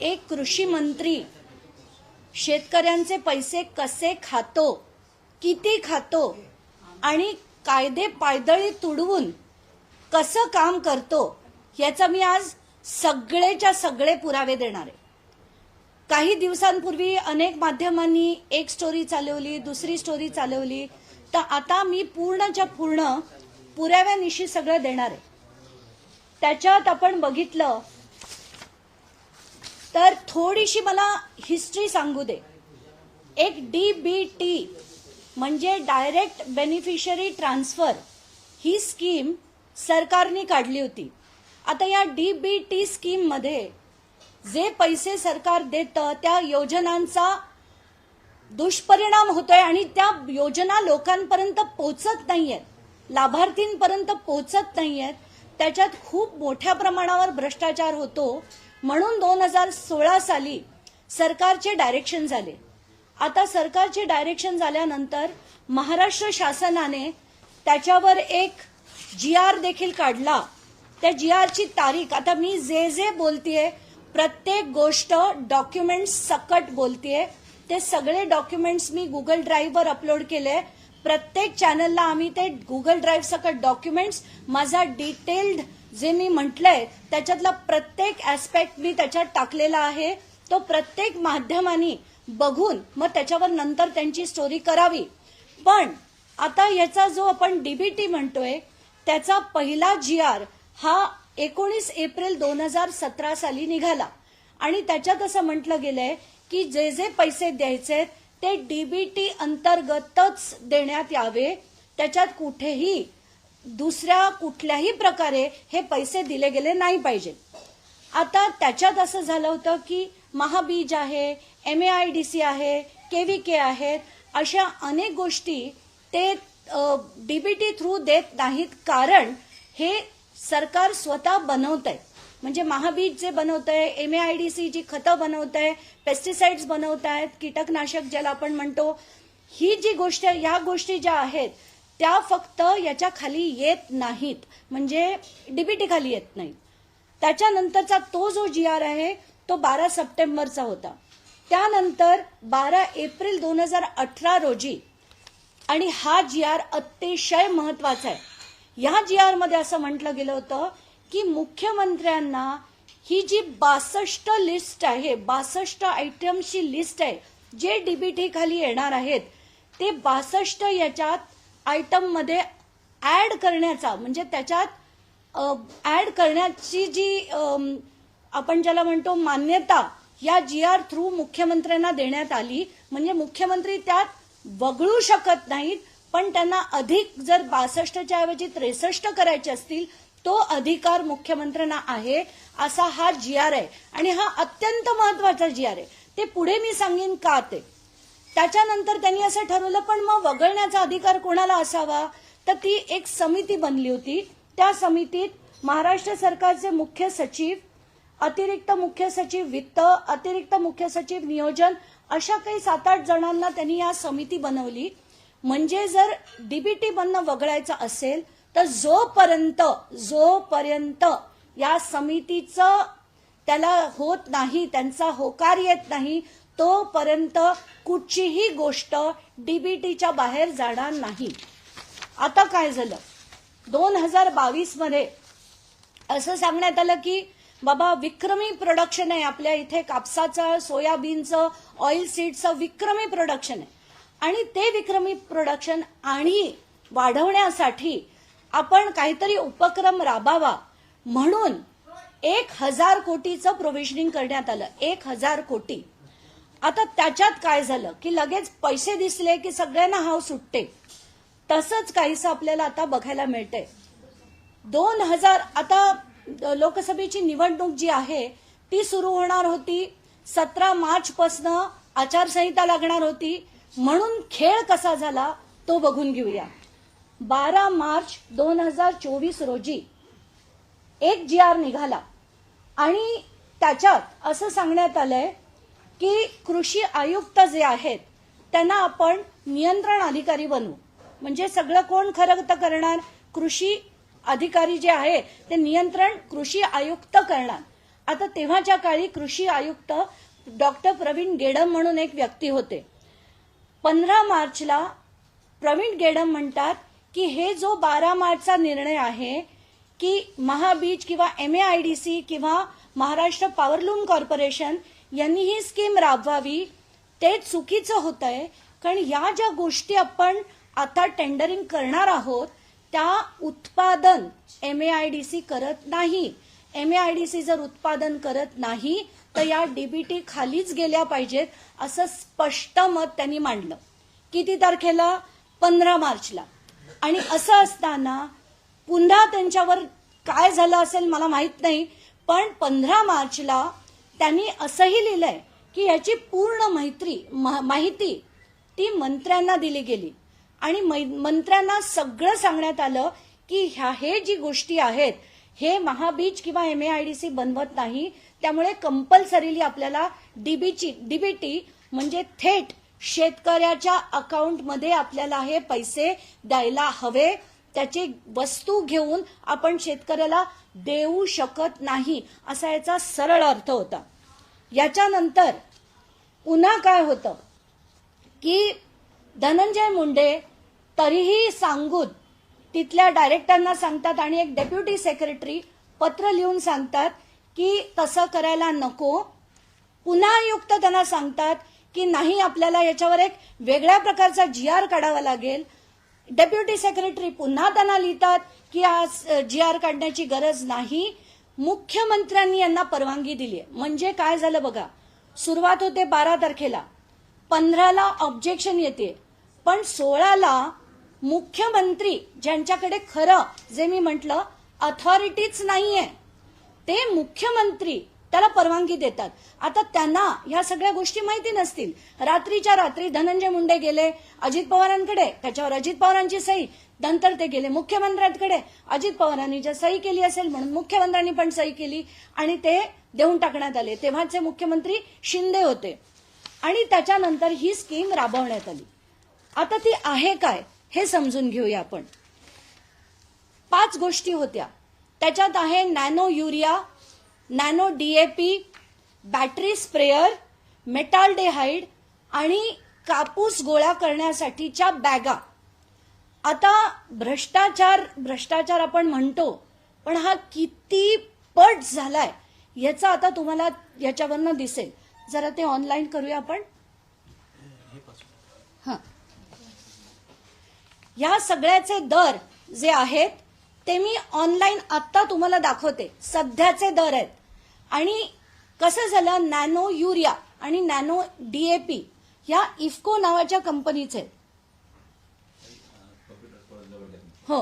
एक कृषी मंत्री शेतकऱ्यांचे पैसे कसे खातो किती खातो आणि कायदे पायदळी तुडवून कसं काम करतो याचा मी आज सगळेच्या सगळे पुरावे देणार आहे. काही दिवसांपूर्वी अनेक माध्यमांनी एक स्टोरी चालवली दुसरी स्टोरी चालवली. तर आता मी पूर्णच्या पूर्ण पुराव्यानिशी सगळं देणार आहे. त्याच्यात आपण बघितलं तर थोडीशी मला हिस्ट्री सांगू दे. एक डी बी टी म्हणजे डायरेक्ट बेनिफिशरी ट्रान्सफर ही स्कीम सरकारने काढली होती. आता या डी बी टी स्कीममध्ये जे पैसे सरकार देतं त्या योजनांचा दुष्परिणाम होतोय आणि त्या योजना लोकांपर्यंत पोहोचत नाहीयेत लाभार्थींपर्यंत पोहोचत नाहीयेत. त्याच्यात खूप मोठ्या प्रमाणावर भ्रष्टाचार होतो. म्हणून दोन हजार सोळा साली सरकारचे डायरेक्शन झाले. आता सरकारचे डायरेक्शन झाल्यानंतर महाराष्ट्र शासनाने त्याच्यावर एक जी आर देखील काढला. त्या जी आरची तारीख आता मी जे जे बोलतेय प्रत्येक गोष्ट डॉक्युमेंट्स सकट बोलतेय. ते सगळे डॉक्युमेंट्स मी गुगल ड्राईव्हवर अपलोड केले. प्रत्येक चॅनलला आम्ही ते गुगल ड्राईव्ह सकट डॉक्युमेंट्स माझा डिटेल्ड जे मी म्हटलंय त्याच्यातला प्रत्येक ऍस्पेक्ट मी त्याच्यात टाकलेला आहे. तो प्रत्येक माध्यमांनी बघून मग त्याच्यावर नंतर त्यांची स्टोरी करावी. पण आता याचा जो आपण डीबीटी म्हणतोय त्याचा पहिला जी आर हा एकोणीस एप्रिल दोन हजार सतरा साली निघाला. आणि त्याच्यात असं म्हटलं गेलंय की जे जे पैसे द्यायचे ते डीबीटी अंतर्गतच देण्यात यावे. त्याच्यात कुठेही दुसऱ्या कुठल्याही प्रकारे हे पैसे दिले गेले नाही पाहिजे. आता त्याच्यात असं झालं होतं की महाबीज आहे M A I D C आहे के वी के आहेत अशा अनेक गोष्टी ते डीबीटी थ्रू देत नाहीत. कारण हे सरकार स्वतः बनवत आहे म्हणजे महाबीज जे बनवत आहे M A I D C जी खतं बनवत आहे पेस्टिसाइड्स बनवत आहेत कीटकनाशक ज्याला आपण म्हणतो ही जी गोष्ट या गोष्टी ज्या आहेत त्या फक्त याच्या खाली येत नाहीत. म्हणजे डीबीटी खाली येत नाहीत त्याच्यानंतरचा तो जो जी आर आहे तो बारा सप्टेंबरचा होता. त्यानंतर बारा एप्रिल दोन हजार अठरा रोजी आणि हा जी आर अतिशय महत्त्वाचा आहे. या जी आरमध्ये असं म्हटलं गेलं होतं की मुख्यमंत्र्यांना ही जी बासष्ट लिस्ट आहे बासष्ट आयटमची लिस्ट आहे जे डीबीटी खाली येणार आहेत ते बासष्ट याच्यात आयटममध्ये ॲड करण्याचा म्हणजे त्याच्यात ॲड करण्याची जी आपण ज्याला म्हणतो मान्यता या जी आर थ्रू मुख्यमंत्र्यांना देण्यात आली. म्हणजे मुख्यमंत्री त्यात वगळू शकत नाहीत पण त्यांना अधिक जर बासष्टच्या ऐवजी त्रेसष्ट करायचे असतील तो अधिकार मुख्यमंत्र्यांना आहे असा हा जी आर आहे. आणि हा अत्यंत महत्त्वाचा जी आर आहे. ते पुढे मी सांगेन का ते? त्याच्यानंतर त्यांनी असं ठरवलं पण मग वगळण्याचा अधिकार कोणाला असावा? तर ती एक समिती बनली होती. त्या समितीत महाराष्ट्र सरकारचे मुख्य सचिव अतिरिक्त मुख्य सचिव वित्त अतिरिक्त मुख्य सचिव नियोजन अशा काही सात आठ जणांना त्यांनी या समिती बनवली. म्हणजे जर डीबीटी बनणं वगळायचं असेल तर जोपर्यंत जोपर्यंत या समितीचं त्याला होत नाही त्यांचा होकार येत नाही तोपर्यंत कुठचीही गोष्ट डीबीटीच्या बाहेर जाणार नाही. आता काय झालं? दोन हजार बावीसमध्ये असं सांगण्यात आलं की बाबा विक्रमी प्रोडक्शन आहे आपल्या इथे कापसाचं सोयाबीनचं ऑइल सीडचं विक्रमी प्रोडक्शन आहे. आणि ते विक्रमी प्रोडक्शन आणि वाढवण्यासाठी आपण काहीतरी उपक्रम राबावा म्हणून एक हजार कोटीचं प्रोव्हिजनिंग करण्यात आलं. एक हजार कोटी. आता त्याच्यात काय झालं की लगेच पैसे दिसले की सगळ्यांना हाव सुटते. तसंच काहीसं आपल्याला आता बघायला मिळतंय. दोन हजार आता लोकसभेची निवडणूक जी आहे ती सुरू होणार होती. सतरा मार्च पासनं आचारसंहिता लागणार होती. म्हणून खेळ कसा झाला तो बघून घेऊया. बारा मार्च दोन हजार चोवीस रोजी एक जी आर निघाला. आणि त्याच्यात असं सांगण्यात आलंय की कृषी आयुक्त जे आहेत त्यांना आपण नियंत्रण अधिकारी बनवू. म्हणजे सगळं कोण खरं तर करणार? कृषी अधिकारी जे आहे ते नियंत्रण कृषी आयुक्त करणार. आता तेव्हाच्या काळी कृषी आयुक्त डॉक्टर प्रवीण गेडम म्हणून एक व्यक्ती होते. पंधरा मार्चला प्रवीण गेडम म्हणतात की हे जो बारा मार्चचा निर्णय आहे की महाबीज किंवा M A I D C किंवा महाराष्ट्र पॉवरलूम कॉर्पोरेशन यांनी ही स्कीम राबवावी. ते चुकीचं होत आहे कारण या ज्या गोष्टी आपण आता टेंडरिंग करणार आहोत त्या उत्पादन M A I D C करत नाही. M A I D C जर उत्पादन करत नाही तर या डीबीटी खालीच गेल्या पाहिजेत असं स्पष्ट मत त्यांनी मांडलं. किती तारखेला? पंधरा मार्चला. आणि असं असताना पुन्हा त्यांच्यावर काय झालं असेल मला माहीत नाही पण पंधरा मार्चला त्यांनी असंही लिहिलंय की याची पूर्ण मैत्री माहिती ती मंत्र्यांना दिली गेली. आणि मै- मंत्र्यांना सगळं सांगण्यात आलं की ह्या हे जी गोष्टी आहेत हे महाबीज किंवा M A I D C बनवत नाही त्यामुळे कंपल्सरीली आपल्याला डीबीची डीबीटी म्हणजे थेट शेतकऱ्याच्या अकाउंटमध्ये आपल्याला हे पैसे द्यायला हवे. त्याची वस्तू घेऊन आपण शेतकऱ्याला देऊ शकत नाही असा याचा सरळ अर्थ होता. याच्यानंतर पुन्हा काय होतं? की धनंजय मुंडे तरीही सांगून तिथल्या डायरेक्टरना सांगतात आणि एक डेप्युटी सेक्रेटरी पत्र लिहून सांगतात की तसं करायला नको. पुन्हा आयुक्त त्यांना सांगतात की नाही आपल्याला याच्यावर एक वेगळ्या प्रकारचा जी आर काढावा लागेल. डेप्युटी सेक्रेटरी पुन्हा त्यांना लिहितात की आज जी आर काढण्याची गरज नाही. मुख्यमंत्र्यांनी यांना परवानगी दिली आहे म्हणजे काय झालं बघा? सुरुवात होते बारा तारखेला. पंधराला ऑब्जेक्शन येते. पण सोळाला मुख्यमंत्री ज्यांच्याकडे खरं जे मी म्हटलं अथॉरिटीच नाहीये ते मुख्यमंत्री त्याला परवानगी देतात. आता त्यांना ह्या सगळ्या गोष्टी माहिती नसतील. रात्रीच्या रात्री धनंजय मुंडे गेले अजित पवारांकडे त्याच्यावर अजित पवारांची सही नंतर ते गेले मुख्यमंत्र्यांकडे. अजित पवारांनी जर सही केली असेल म्हणून मुख्यमंत्र्यांनी पण सही केली आणि ते देऊन टाकण्यात आले. तेव्हाचे मुख्यमंत्री शिंदे होते. आणि त्याच्यानंतर ही स्कीम राबवण्यात आली. आता ती आहे काय हे समजून घेऊया आपण. पाच गोष्टी होत्या. त्याच्यात आहे nano urea nano DAP battery sprayer metaldehyde आणि कापूस गोळा करण्यासाठीच्या बॅगा. आता भ्रष्टाचार भ्रष्टाचार आपण म्हणतो पण हा किती पट झालाय याचा आता तुम्हाला याच्यावरनं दिसेल. जरा ते ऑनलाईन करूया आपण. हां. या सगळ्याचे दर जे आहेत ते मी ऑनलाईन आत्ता तुम्हाला दाखवते. सध्याचे दर आहेत. आणि कसं झालं नॅनो युरिया आणि नॅनो डीएपी या इफको नावाच्या कंपनीचे आहेत. हो.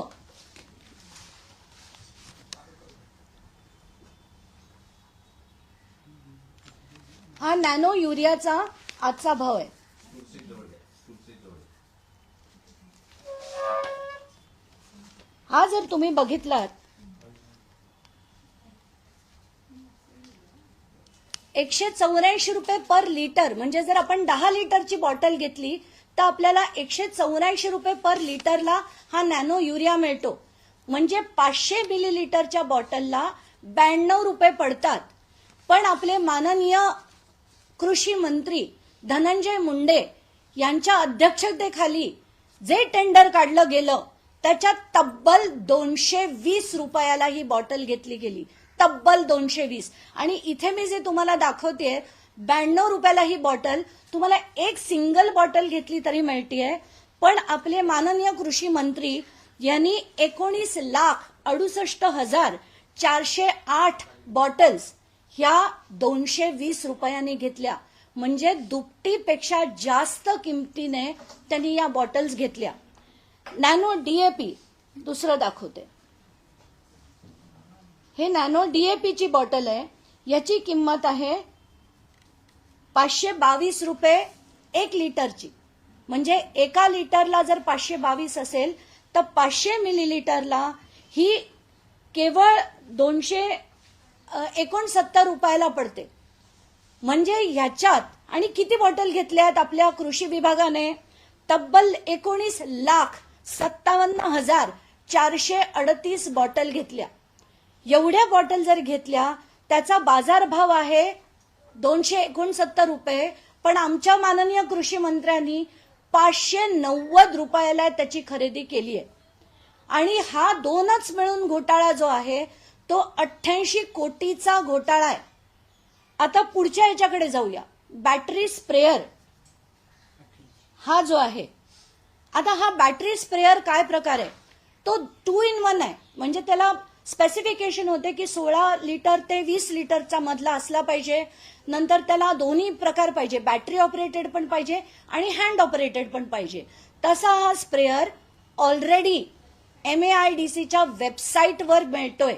हा नॅनो युरियाचा आजचा भाव आहे. हा जर तुम्ही बघितलात एकशे चौऱ्याऐंशी रुपये पर लिटर म्हणजे जर आपण दहा लिटरची बॉटल घेतली तर आपल्याला एकशे चौऱ्याऐंशी रुपये पर लिटरला हा नॅनो युरिया मिळतो. म्हणजे पाचशे मिलीलिटरच्या बॉटलला ब्याण्णव रुपये पडतात. पण आपले माननीय कृषी मंत्री धनंजय मुंडे यांच्या अध्यक्षतेखाली जे टेंडर काढलं गेलं त्याच्यात तब्बल दोनशे वीस रुपयाला ही बॉटल घेतली गेली. तब्बल दोनशे वीस आणि इथे मी जे तुम्हाला दाखवते ब्याण्णव रुपयाला ही बॉटल तुम्हाला एक सिंगल बॉटल घेतली तरी मिळतीये. पण आपले माननीय कृषी मंत्री यांनी एकोणीस लाख अडुसष्ट हजार चारशे आठ बॉटल्स ह्या दोनशे वीस रुपयांनी घेतल्या. म्हणजे दुपटीपेक्षा जास्त किमतीने त्यांनी या बॉटल्स घेतल्या. नॅनो डीएपी दुसरं दाखवते. हे नॅनो डीएपीची बॉटल आहे. याची किंमत आहे पाचशे बावीस रुपये एक लिटरची म्हणजे एका लिटरला जर पाचशे बावीस असेल तर पाचशे मिलीलिटरला ही केवळ दोनशे एकोणसत्तर रुपयाला पडते. म्हणजे ह्याच्यात आणि किती बॉटल घेतल्यात आपल्या कृषी विभागाने? तब्बल एकोणीस लाख सत्तावन्न हजार चारशे अडतीस बॉटल घेतल्या. एवढ्या बॉटल जर घेतल्या त्याचा बाजारभाव आहे दोनशे एकोणसत्तर रुपये. पण आमच्या माननीय कृषी मंत्र्यांनी पाचशे नव्वद रुपयाला त्याची खरेदी केली आहे. आणि हा दोनच मिळून घोटाळा जो आहे तो अठ्ठ्याऐंशी कोटीचा घोटाळा आहे. आता पुढच्या याच्याकडे जाऊया. बॅटरी स्प्रेअर हा जो आहे आता हा बॅटरी स्प्रेअर काय प्रकार आहे? तो टू इन वन आहे. म्हणजे त्याला स्पेसिफिकेशन होते की सोळा लिटर ते वीस लिटरचा मधला असला पाहिजे. नंतर त्याला दोन्ही प्रकार पाहिजे. बॅटरी ऑपरेटेड पण पाहिजे आणि हँड ऑपरेटेड पण पाहिजे. तसा हा sprayer already M A I D सीच्या वेबसाईटवर मिळतोय.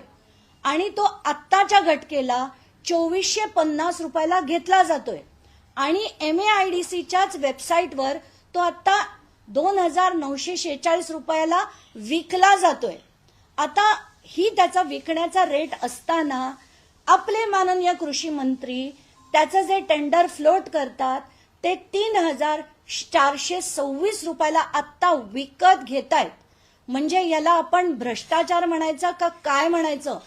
आणि तो आत्ताच्या घटकेला चोवीसशे पन्नास रुपयाला घेतला जातोय. आणि एम ए आय डी सीच्याच वेबसाईटवर तो आत्ता दोन हजार नऊशे शेहेचाळीस रुपयाला विकला जातोय. आता ही त्याचा विकण्याचा रेट असताना आपले माननीय कृषी मंत्री त्याचं जे टेंडर फ्लोट करतात ते तीन हजार चारशे सव्वीस रुपयाला आत्ता विकत घेत आहेत म्हणजे याला आपण भ्रष्टाचार म्हणायचा का काय म्हणायचं?